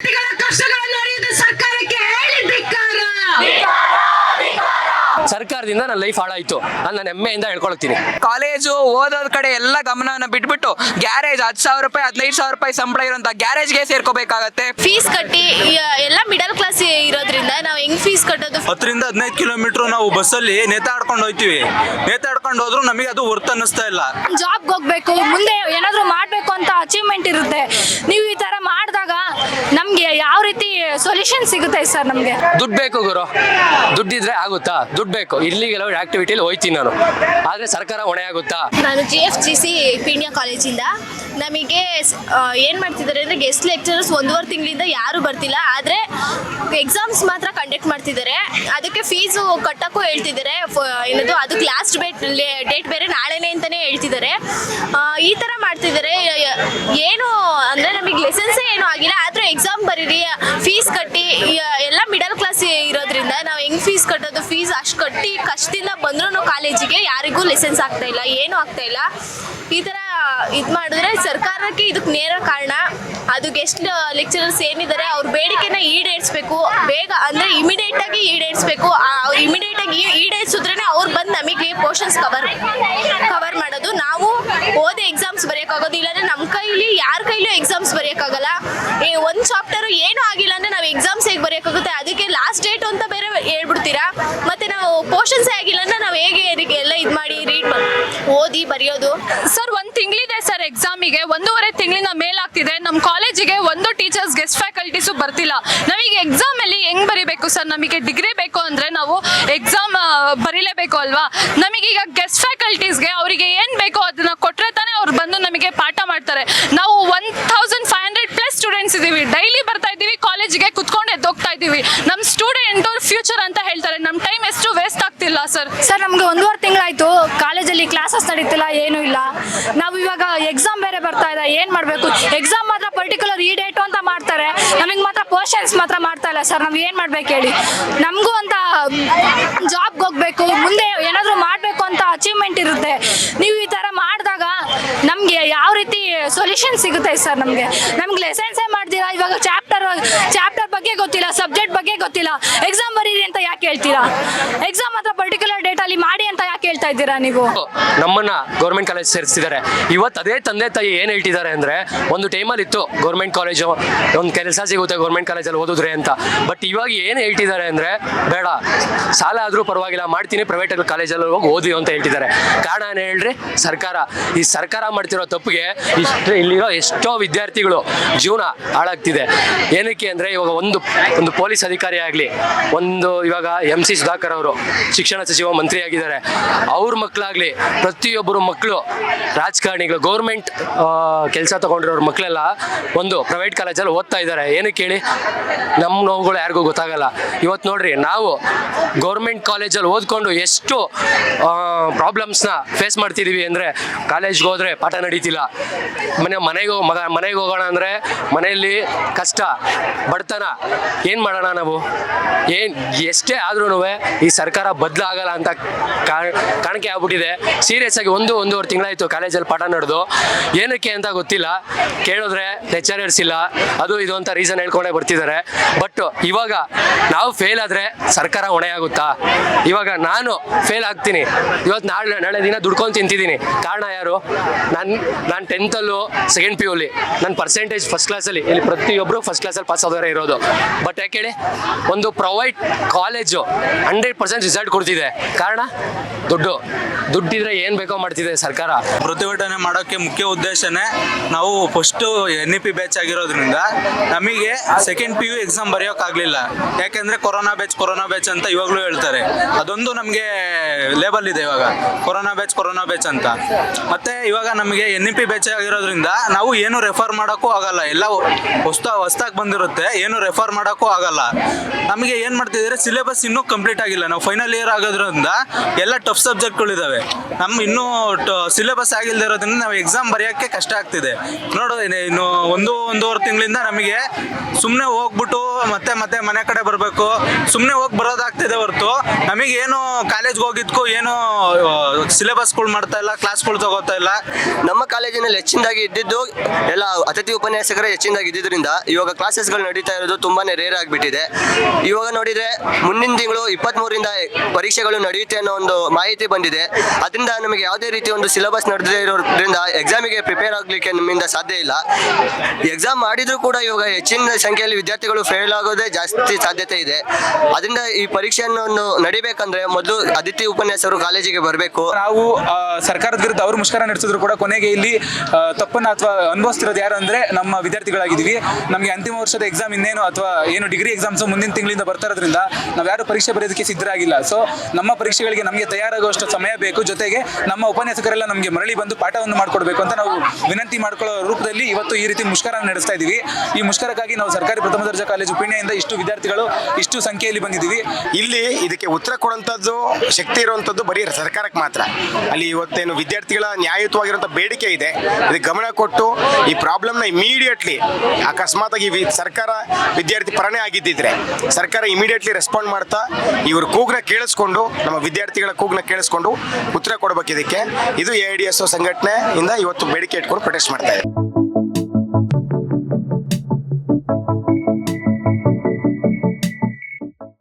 ವಿದ್ಯಾರ್ಥಿಗಳ ಕಷ್ಟಗಳನ್ನು ಸರ್ಕಾರದಿಂದ ನನ್ನ ಲೈಫ್ ಹಾಳಾಯ್ತು. ನಾನು ನಾನು ಹೆಮ್ಮೆಯಿಂದ ಹೇಳ್ಕೊಳ್ತೀನಿ. ಕಾಲೇಜು ಓದೋದ್ ಕಡೆ ಎಲ್ಲ ಗಮನವನ್ನ ಬಿಟ್ಬಿಟ್ಟು ಗ್ಯಾರೇಜ್ ಹತ್ತು ಸಾವಿರ ರೂಪಾಯಿ ಹದಿನೈದು ಸಾವಿರ ರೂಪಾಯಿ ಸಂಬಳ ಇರೋಂಥ ಗ್ಯಾರೇಜ್ಗೆ ಸೇರ್ಕೋಬೇಕಾಗತ್ತೆ. ಫೀಸ್ ಕಟ್ಟಿ ಎಲ್ಲ ಮಿಡಲ್ ಕ್ಲಾಸ್ ಇರೋದ್ರಿಂದ ನಾವು ಹೆಂಗ್ ಫೀಸ್ ಕಟ್ಟೋದು? ಹತ್ತರಿಂದ ಹದಿನೈದು ಕಿಲೋಮೀಟರ್ ನಾವು ಬಸ್ಸಲ್ಲಿ ನೇತಾಡ್ಕೊಂಡು ಹೋಗ್ತೀವಿ ನೇತಾಡ್ಕೊಂಡು ಹೋದ್ರು ನಮಗೆ ಅದು ವರ್ತ್ ಅನ್ನಿಸ್ತಾ ಇಲ್ಲ. ಜಾಬ್ಗೆ ಹೋಗ್ಬೇಕು ಮುಂದೆ ಏನಾದರೂ ಮಾಡಬೇಕು ಅಂತ ಅಚೀವ್ಮೆಂಟ್ ಇರುತ್ತೆ. ನೀವು ಈ ಥರ ಮಾಡಿದಾಗ ನಮಗೆ ಯಾವ ರೀತಿ ಸೊಲ್ಯೂಷನ್ ಸಿಗುತ್ತೆ ಸರ್ ನಮಗೆ? ದುಡ್ಡು ಬೇಕು ಗುರು. ದುಡ್ಡಿದ್ರೆ ಆಗುತ್ತಾ? ದುಡ್ಡು ಬೇಕು ಇಲ್ಲಿಗೆಲ್ಲ ಆಕ್ಟಿವಿಟಿಲಿ ಹೋಯ್ತೀನಿ ನಾನು. ಆದರೆ ಸರ್ಕಾರ ಹೊಣೆ ಆಗುತ್ತಾ? ನಾನು G F G C Peenya ಕಾಲೇಜಿಂದ ನಮಗೆ ಏನು ಮಾಡ್ತಿದ್ದಾರೆ ಅಂದರೆ ಗೆಸ್ಟ್ ಲೆಕ್ಚರರ್ಸ್ ಒಂದೂವರೆ ತಿಂಗಳಿಂದ ಯಾರು ಬರ್ತಿಲ್ಲ. ಆದರೆ ಎಕ್ಸಾಮ್ಸ್ ಮಾತ್ರ ಕಂಡಕ್ಟ್ ಮಾಡ್ತಿದ್ದಾರೆ. ಅದಕ್ಕೆ ಫೀಸು ಕಟ್ಟೋಕ್ಕೂ ಹೇಳ್ತಿದ್ದಾರೆ. ಏನದು ಅದಕ್ಕೆ ಲಾಸ್ಟ್ ಡೇಟ್ ಡೇಟ್ ಬೇರೆ ನಾಳೆನೇ ಅಂತಲೇ ಹೇಳ್ತಿದ್ದಾರೆ. ಈ ಥರ ಮಾಡ್ತಿದ್ದಾರೆ. ಏನು ಅಂದರೆ ನಮಗೆ ಲೆಸನ್ಸೇ ಏನೂ ಆಗಿಲ್ಲ. ಕಾಲೇಜಿಗೆ ಯಾರಿಗೂ ಲೈಸೆನ್ಸ್ ಆಗ್ತಾ ಇಲ್ಲ, ಏನೂ ಆಗ್ತಾ ಇಲ್ಲ. ಈ ಥರ ಇದು ಮಾಡಿದ್ರೆ ಸರ್ಕಾರಕ್ಕೆ ಇದಕ್ಕೆ ನೇರ ಕಾರಣ. ಅದು ಗೆಸ್ಟ್ ಲೆಕ್ಚರರ್ಸ್ ಏನಿದ್ದಾರೆ, ಅವ್ರ ಬೇಡಿಕೆನ ಈಡೇರಿಸ್ಬೇಕು. ಬೇಗ ಅಂದರೆ ಇಮಿಡಿಯೇಟ್ ಆಗಿ ಈಡೇರಿಸ್ಬೇಕು. ಅವ್ರು ಇಮಿಡಿಯೇಟ್ ಆಗಿ ಈಡೇರಿಸಿದ್ರೇ ಅವ್ರು ಬಂದು ನಮಗೆ ಪೋರ್ಷನ್ಸ್ ಕವರ್ ಕವರ್ ಮಾಡೋದು. ನಾವು ಓದಿ ಎಕ್ಸಾಮ್ಸ್ ಬರೆಯೋಕ್ಕಾಗೋದು. ಇಲ್ಲಾಂದ್ರೆ ನಮ್ಮ ಕೈಲಿ, ಯಾರ ಕೈಲೂ ಎಕ್ಸಾಮ್ಸ್ ಬರೆಯೋಕ್ಕಾಗಲ್ಲ. ಈ ಒಂದು ಚಾಪ್ಟರ್ ಏನೂ ಆಗಿಲ್ಲ ಅಂದರೆ ನಾವು ಎಕ್ಸಾಮ್ಸ್ ಹೇಗೆ ಬರೆಯೋಕ್ಕಾಗುತ್ತೆ? ಅದಕ್ಕೆ ಲಾಸ್ಟ್ ಡೇಟ್ ಅಂತ ಬೇರೆ ಹೇಳ್ಬಿಡ್ತೀರಾ? ಮತ್ತೆ ನಾವು ಪೋರ್ಷನ್ಸೇ ಆಗಿಲ್ಲ ಇದಕ್ಕೆ ಎಲ್ಲ ಇದು ಮಾಡಿ ರೀಡ್ ಓದಿ, ಬರೆಯೋದು. ಸರ್ ಒಂದು ತಿಂಗಳಿದೆ ಸರ್ ಎಕ್ಸಾಮಿಗೆ ಒಂದೂವರೆ ತಿಂಗಳಿನ ಮೇಲಾಗ್ತಿದೆ ನಮ್ಮ ಕಾಲೇಜಿಗೆ ಒಂದು ಟೀಚರ್ಸ್ ಗೆಸ್ಟ್ ಫ್ಯಾಕಲ್ಟೀಸು ಬರ್ತಿಲ್ಲ. ನಮಗೆ ಎಕ್ಸಾಮಲ್ಲಿ ಹೆಂಗ್ ಬರಿಬೇಕು ಸರ್ ನಮಗೆ ಡಿಗ್ರಿ ಬೇಕು ಅಂದರೆ ನಾವು ಎಕ್ಸಾಮ್ ಬರೀಲೇಬೇಕು ಅಲ್ವಾ? ನಮಗೀಗ ಗೆಸ್ಟ್ ಫ್ಯಾಕಲ್ಟೀಸ್ಗೆ ಅವರಿಗೆ ಏನು ಬೇಕೋ ಅದನ್ನ ಕೊಟ್ಟರೆ ತಾನೇ ಅವ್ರು ಬಂದು ನಮಗೆ ಪಾಠ ಮಾಡ್ತಾರೆ. ನಾವು one thousand five hundred plus students ಇದ್ದೀವಿ ಡೈಲಿ ಬರ್ತಾ ಇದ್ದೀವಿ ಕಾಲೇಜಿಗೆ ಕುತ್ಕೊಂಡು ಎದ್ದೋಗ್ತಾ ಇದ್ದೀವಿ ನಮ್ಮ ಸ್ಟೂಡೆಂಟು ಫ್ಯೂಚರ್ ಅಂತ ಹೇಳ್ತಾರೆ ನಮ್ಮ ಟೈಮ್ ಎಷ್ಟು ವೇಸ್ಟ್ ಆಗ್ತಿಲ್ಲ ಸರ್, ನಮ್ಗೆ ಒಂದೂವರೆ ತಿಂಗಳಾಯ್ತು. ಕಾಲೇಜಲ್ಲಿ ಕ್ಲಾಸಸ್ ನಡೀತಿಲ್ಲ, ಏನೂ ಇಲ್ಲ. ನಾವು ಇವಾಗ ಎಕ್ಸಾಮ್ ಬೇರೆ ಬರ್ತಾ ಇದೆ, ಏನು ಮಾಡಬೇಕು? ಎಕ್ಸಾಮ್ ಮಾತ್ರ ಪರ್ಟಿಕ್ಯುಲರ್ ಈ ಡೇಟು ಅಂತ ಮಾಡ್ತಾರೆ. ನಮಗೆ ಮಾತ್ರ ಪೋರ್ಷನ್ಸ್ ಮಾತ್ರ ಮಾಡ್ತಾ ಇಲ್ಲ ಸರ್, ನಾವು ಏನು ಮಾಡ್ಬೇಕು ಹೇಳಿ? ನಮಗೂ ಅಂತ ಜಾಬ್ಗೆ ಹೋಗ್ಬೇಕು, ಮುಂದೆ ಏನಾದರೂ ಮಾಡಬೇಕು ಅಂತ ಅಚೀವ್ಮೆಂಟ್ ಇರುತ್ತೆ. ನೀವು ಈ ಥರ ಮಾಡಿದಾಗ ನಮಗೆ ಯಾವ ರೀತಿ ಸೊಲ್ಯೂಷನ್ ಸಿಗುತ್ತೆ ಸರ್ ನಮಗೆ? ನಮ್ಗೆ ಲೆಸನ್ಸೇ ಮಾಡ್ತೀರಾ? ಇವಾಗ ಚಾಪ್ಟರ್ ಚಾಪ್ಟರ್ ಬಗ್ಗೆ ಗೊತ್ತಿಲ್ಲ ಸಬ್ಜೆಕ್ಟ್ ಬಗ್ಗೆ ಗೊತ್ತಿಲ್ಲ. ಎಕ್ಸಾಮ್ ಬರೀರಿ ಅಂತ ಯಾಕೆ ಹೇಳ್ತೀರಾ? ಎಕ್ಸಾಮ್ ಮಾತ್ರ ಪರ್ಟಿಕ್ಯುಲರ್ ಡೇಟಲ್ಲಿ ಮಾಡಿ ಹೇಳ್ತಾ ಇದ್ದೀರಾ ನೀವು? ನಮ್ಮನ್ನ ಗೌರ್ಮೆಂಟ್ ಕಾಲೇಜ್ ಸೇರಿಸ್ತಿದ್ದಾರೆ. ಇವತ್ತು ಅದೇ ತಂದೆ ತಾಯಿ ಏನು ಹೇಳ್ತಿದ್ದಾರೆ ಅಂದ್ರೆ, ಒಂದು ಟೈಮಲ್ಲಿ ಇತ್ತು ಗೌರ್ಮೆಂಟ್ ಕಾಲೇಜು ಒಂದು ಕೆಲಸ ಸಿಗುತ್ತೆ ಗೌರ್ಮೆಂಟ್ ಕಾಲೇಜಲ್ಲಿ ಓದಿದ್ರೆ ಅಂತ. ಬಟ್ ಇವಾಗ ಏನು ಹೇಳ್ತಿದ್ದಾರೆ ಅಂದ್ರೆ, ಬೇಡ, ಸಾಲ ಆದರೂ ಪರವಾಗಿಲ್ಲ, ಮಾಡ್ತೀನಿ ಪ್ರೈವೇಟ್ ಕಾಲೇಜಲ್ಲಿ ಹೋಗಿ ಓದಿ ಅಂತ ಹೇಳ್ತಿದ್ದಾರೆ. ಕಾರಣ ಏನು ಹೇಳ್ರಿ? ಸರ್ಕಾರ. ಈ ಸರ್ಕಾರ ಮಾಡ್ತಿರೋ ತಪ್ಪಿಗೆ ಇಷ್ಟು ಇಲ್ಲಿರೋ ಎಷ್ಟೋ ವಿದ್ಯಾರ್ಥಿಗಳು ಜೀವನ ಹಾಳಾಗ್ತಿದೆ. ಏನಕ್ಕೆ ಅಂದ್ರೆ, ಇವಾಗ ಒಂದು ಒಂದು ಪೊಲೀಸ್ ಅಧಿಕಾರಿ ಆಗಲಿ, ಒಂದು ಇವಾಗ ಎಂ ಸಿ ಸುಧಾಕರ್ ಅವರು ಶಿಕ್ಷಣ ಸಚಿವ ಮಂತ್ರಿ ಆಗಿದ್ದಾರೆ ಅವ್ರ ಮಕ್ಕಳಾಗಲಿ ಪ್ರತಿಯೊಬ್ಬರು ಮಕ್ಕಳು ರಾಜಕಾರಣಿಗಳು ಗೌರ್ಮೆಂಟ್ ಕೆಲಸ ತಗೊಂಡಿರೋರ ಮಕ್ಕಳೆಲ್ಲ ಒಂದು ಪ್ರೈವೇಟ್ ಕಾಲೇಜಲ್ಲಿ ಓದ್ತಾ ಇದ್ದಾರೆ ಏನಕ್ಕೆ ಹೇಳಿ? ನಮ್ಮ ನೋವುಗಳು ಯಾರಿಗೂ ಗೊತ್ತಾಗಲ್ಲ. ಇವತ್ತು ನೋಡ್ರಿ, ನಾವು ಗೌರ್ಮೆಂಟ್ ಕಾಲೇಜಲ್ಲಿ ಓದ್ಕೊಂಡು ಎಷ್ಟು ಪ್ರಾಬ್ಲಮ್ಸ್ನ ಫೇಸ್ ಮಾಡ್ತಿದ್ದೀವಿ ಅಂದರೆ ಕಾಲೇಜ್ಗೆ ಹೋದರೆ ಪಾಠ ನಡೀತಿಲ್ಲ. ಮನೆ, ಮನೆಗೆ ಮಗ, ಮನೆಗೆ ಹೋಗೋಣ ಅಂದರೆ ಮನೆಯಲ್ಲಿ ಕಷ್ಟ, ಬಡತನ. ಏನು ಮಾಡೋಣ ನಾವು? ಏನು, ಎಷ್ಟೇ ಆದ್ರೂ ಈ ಸರ್ಕಾರ ಬದಲಾಗಲ್ಲ ಅಂತ ಕಾಣಿಕೆ ಆಗ್ಬಿಟ್ಟಿದೆ. ಸೀರಿಯಸ್ ಆಗಿ ಒಂದು, ಒಂದೂವರೆ ತಿಂಗಳಾಯಿತು ಕಾಲೇಜಲ್ಲಿ ಪಾಠ ನಡೆದು. ಏನಕ್ಕೆ ಅಂತ ಗೊತ್ತಿಲ್ಲ. ಕೇಳಿದ್ರೆ ಲೆಕ್ಚರರ್ಸ್ ಇಲ್ಲ. ಅದು ಇದು ಅಂತ ರೀಸನ್ ಹೇಳ್ಕೊಂಡೇ ಬರ್ತಿದ್ದಾರೆ. ಬಟ್ ಇವಾಗ ನಾವು ಫೇಲ್ ಆದರೆ ಸರ್ಕಾರ ಹೊಣೆ ಆಗುತ್ತಾ? ಇವಾಗ ನಾನು ಫೇಲ್ ಆಗ್ತೀನಿ. ಇವತ್ತು ನಾಳೆ ನಾಳೆ ದಿನ ದುಡ್ಕೊಂಡು ತಿಂತಿದ್ದೀನಿ. ಕಾರಣ ಯಾರು? ನಾನು ನಾನು ಟೆಂತಲ್ಲೂ ಸೆಕೆಂಡ್ ಪಿ ಯುಲಿ ನನ್ನ ಪರ್ಸೆಂಟೇಜ್ ಫಸ್ಟ್ ಕ್ಲಾಸಲ್ಲಿ ಇಲ್ಲಿ ಪ್ರತಿಯೊಬ್ಬರು ಫಸ್ಟ್ ಕ್ಲಾಸಲ್ಲಿ ಪಾಸ್ ಆದವರೇ ಇರೋದು. ಬಟ್ ಯಾಕೆ ಹೇಳಿ? ಒಂದು provide college hundred percent result ಕೊಡ್ತಿದೆ. ಕಾರಣ? ದುಡ್ಡು. ದುಡ್ಡಿದ್ರೆ ಏನು ಬೇಕೋ ಮಾಡ್ತಿದೆ ಸರ್ಕಾರ. ಪ್ರತಿಭಟನೆ ಮಾಡೋಕ್ಕೆ ಮುಖ್ಯ ಉದ್ದೇಶನೇ ನಾವು first N E P batch ಆಗಿರೋದ್ರಿಂದ ನಮಗೆ ಸೆಕೆಂಡ್ ಪಿ ಯು ಎಕ್ಸಾಮ್ ಬರೆಯೋಕ್ಕಾಗಲಿಲ್ಲ ಯಾಕೆಂದ್ರೆ ಕೊರೋನಾ ಬ್ಯಾಚ್ ಕೊರೋನಾ ಬ್ಯಾಚ್ ಅಂತ ಇವಾಗಲೂ ಹೇಳ್ತಾರೆ. ಅದೊಂದು ನಮಗೆ ಲೇಬಲ್ ಇದೆ ಇವಾಗ. ಕೊರೋನಾ ಬ್ಯಾಚ್ ಕೊರೋನಾ ಬ್ಯಾಚ್ ಅಂತ. ಮತ್ತೆ ಇವಾಗ ನಮಗೆ ಎನ್ ಇ ಪಿ ಬ್ಯಾಚ್ ಆಗಿರೋದ್ರಿಂದ ನಾವು ಏನು ರೆಫರ್ ಮಾಡೋಕ್ಕೂ ಆಗಲ್ಲ. ಎಲ್ಲ ಹೊಸ್ತ ಹೊಸ್ತಾಗಿ ಬಂದಿರುತ್ತೆ. ಏನು ರೆಫರ್ ಮಾಡೋಕ್ಕೂ ಆಗಲ್ಲ. ನಮಗೆ ಏನು ಮಾಡ್ತಿದ್ರೆ ಸಿಲೆಬಸ್ ಇನ್ನೂ ಕಂಪ್ಲೀಟ್ ಆಗಿಲ್ಲ. ನಾವು ಫೈನಲ್ ಇಯರ್ ಆಗೋದ್ರಿಂದ ಎಲ್ಲ ಟಫ್ ಸಬ್ಜೆಕ್ಟ್ಗಳಿದ್ದಾವೆ ನಮ್ಮ ಇನ್ನೂ ಸಿಲೆಬಸ್ ಆಗಿಲ್ಲದೆ ಇರೋದ್ರಿಂದ ನಾವು ಎಕ್ಸಾಮ್ ಬರೆಯೋಕ್ಕೆ ಕಷ್ಟ ಆಗ್ತಿದೆ. ನೋಡು, ಇನ್ನು- ಒಂದು, ಒಂದೂವರೆ ತಿಂಗಳಿಂದ ನಮಗೆ ಸುಮ್ಮನೆ ಹೋಗ್ಬಿಟ್ಟು ಮತ್ತೆ ಮತ್ತೆ ಮನೆ ಕಡೆ ಬರಬೇಕು. ಸುಮ್ಮನೆ ಹೋಗಿ ಬರೋದಾಗ್ತಿದೆ ಹೊರತು. ನಮಗೇನು ಕಾಲೇಜ್ಗೆ ಹೋಗಿದ್ಕೂ ಏನು ಸಿಲೆಬಸ್ಗಳು ಮಾಡ್ತಾ ಇಲ್ಲ ಕ್ಲಾಸ್ಗಳು ತಗೋತಾ ಇಲ್ಲ. ನಮ್ಮ ಕಾಲೇಜಿನಲ್ಲಿ ಹೆಚ್ಚಿನದಾಗಿ ಇದ್ದಿದ್ದು ಎಲ್ಲ ಅತಿಥಿ ಉಪನ್ಯಾಸಕರೇ ಹೆಚ್ಚಿನದಾಗಿ ಇದ್ದಿದ್ದರಿಂದ ಇವಾಗ ಕ್ಲಾಸಸ್ಗಳು ನಡೀತಾ ಇರೋದು ತುಂಬಾನೇ ರೇರ್ ಆಗಿಬಿಟ್ಟಿದೆ. ಇವಾಗ ನೋಡಿದ್ರೆ ಮುಂದಿನ ತಿಂಗಳು ಇಪ್ಪತ್ತ್ಮೂರಿಂದ ಪರೀಕ್ಷೆಗಳು ನಡೆಯುತ್ತೆ ಅನ್ನೋ ಒಂದು ಮಾಹಿತಿ ಬಂದಿದೆ. ಅದರಿಂದ ನಮಗೆ ಯಾವುದೇ ರೀತಿ ಒಂದು ಸಿಲೆಬಸ್ ನಡೆದೇ ಇರೋದ್ರಿಂದ ಎಕ್ಸಾಮಿಗೆ ಪ್ರಿಪೇರ್ ಆಗಲಿಕ್ಕೆ ನಮ್ಮಿಂದ ಸಾಧ್ಯ ಇಲ್ಲ. ಎಕ್ಸಾಮ್ ಮಾಡಿದ್ರು ಕೂಡ ಇವಾಗ ಹೆಚ್ಚಿನ ಸಂಖ್ಯೆಯಲ್ಲಿ ವಿದ್ಯಾರ್ಥಿಗಳು ಫೇಲ್ ಆಗೋದೇ ಜಾಸ್ತಿ ಸಾಧ್ಯತೆ ಇದೆ. ಅದರಿಂದ ಈ ಪರೀಕ್ಷೆಯನ್ನು ನಡಿಬೇಕಂದ್ರೆ ಮೊದಲು ಅದಿತಿ ಉಪನ್ಯಾಸರು ಕಾಲೇಜಿಗೆ ಬರಬೇಕು. ನಾವು ಸರ್ಕಾರದ ವಿರುದ್ಧ ಅವರು ಮುಷ್ಕರ ನಡೆಸಿದ್ರು ಕೂಡ ಕೊನೆಗೆ ಇಲ್ಲಿ ತಪ್ಪನ್ನು ಅಥವಾ ಅನುಭವಿಸ್ತಿರೋದು ಯಾರು ಅಂದ್ರೆ ನಮ್ಮ ವಿದ್ಯಾರ್ಥಿಗಳಾಗಿದ್ದೀವಿ. ನಮಗೆ ಅಂತಿಮ ವರ್ಷದ ಎಕ್ಸಾಮ್ ಇನ್ನೇನು ಅಥವಾ ಏನು ಡಿಗ್ರಿ ಎಕ್ಸಾಮ್ಸ್ ಮುಂದಿನ ತಿಂಗಳಿಂದ ಬರ್ತಾ ಇರೋದ್ರಿಂದ ನಾವು ಯಾರು ಪರೀಕ್ಷೆ ಬರೆಯೋದಕ್ಕೆ ಸಿದ್ಧರಾಗಿಲ್ಲ. ಸೊ ನಮ್ಮ ಪರೀಕ್ಷೆಗಳಿಗೆ ನಮಗೆ ತಯಾರಾಗುವಷ್ಟು ಸಮಯ ಬೇಕು. ಜೊತೆಗೆ ನಮ್ಮ ಉಪನ್ಯಾಸಕರೆಲ್ಲ ನಮಗೆ ಮರಳಿ ಬಂದು ಪಾಠವನ್ನು ಮಾಡಿಕೊಡ್ಬೇಕು ಅಂತ ನಾವು ವಿನಂತಿ ಮಾಡ್ಕೊಳ್ಳೋ ರೂಪದಲ್ಲಿ ಇವತ್ತು ಈ ರೀತಿ ಮುಷ್ಕರ ನಡೆಸ್ತಾ ಇದ್ದೀವಿ. ಈ ಮುಷ್ಕರಕ್ಕಾಗಿ ನಾವು ಸರ್ಕಾರಿ ಪ್ರಥಮ ದರ್ಜೆ ಕಾಲೇಜು ಪುಣ್ಯದಿಂದ ಇಷ್ಟು ವಿದ್ಯಾರ್ಥಿಗಳು ಇಷ್ಟು ಸಂಖ್ಯೆಯಲ್ಲಿ ಬಂದಿದ್ದೀವಿ. ಇಲ್ಲಿ ಇದಕ್ಕೆ ಉತ್ತರ ಕೊಡುವಂಥದ್ದು ಶಕ್ತಿ ಇರುವಂಥದ್ದು ಬರೀ ಸರ್ಕಾರಕ್ಕೆ ಮಾತ್ರ. ಅಲ್ಲಿ ಇವತ್ತೇನು ವಿದ್ಯಾರ್ಥಿಗಳ ನ್ಯಾಯಯುತವಾಗಿರುವಂಥ ಬೇಡಿಕೆ ಇದೆ. ಇದಕ್ಕೆ ಗಮನ ಕೊಟ್ಟು ಈ ಪ್ರಾಬ್ಲಮ್ನ ಇಮಿಡಿಯೇಟ್ಲಿ ಅಕಸ್ಮಾತ್ ಆಗಿ ಸರ್ಕಾರ ವಿದ್ಯಾರ್ಥಿ ಪರನೇ ಆಗಿದ್ದಿದ್ರೆ ಸರ್ಕಾರ ಇಮಿಡಿಯೇಟ್ಲಿ ರೆಸ್ಪಾಂಡ್ ಮಾಡ್ತಾ ಇವರು ಕೂಗ್ನ ಕೇಳಿಸ್ಕೊಂಡು ನಮ್ಮ ವಿದ್ಯಾರ್ಥಿಗಳ ಕೂಗ್ನ ಕೇಳಿಸ್ಕೊಂಡು ಉತ್ತರ ಕೊಡಬೇಕು ಇದಕ್ಕೆ ಇದು ಎ ಡಿ ಎಸ್ ಇಂದ ಇವತ್ತು ಬೇಡಿಕೆ ಇಟ್ಕೊಂಡು ಪ್ರೊಟೆಸ್ಟ್ ಮಾಡ್ತಾ ಇದೆ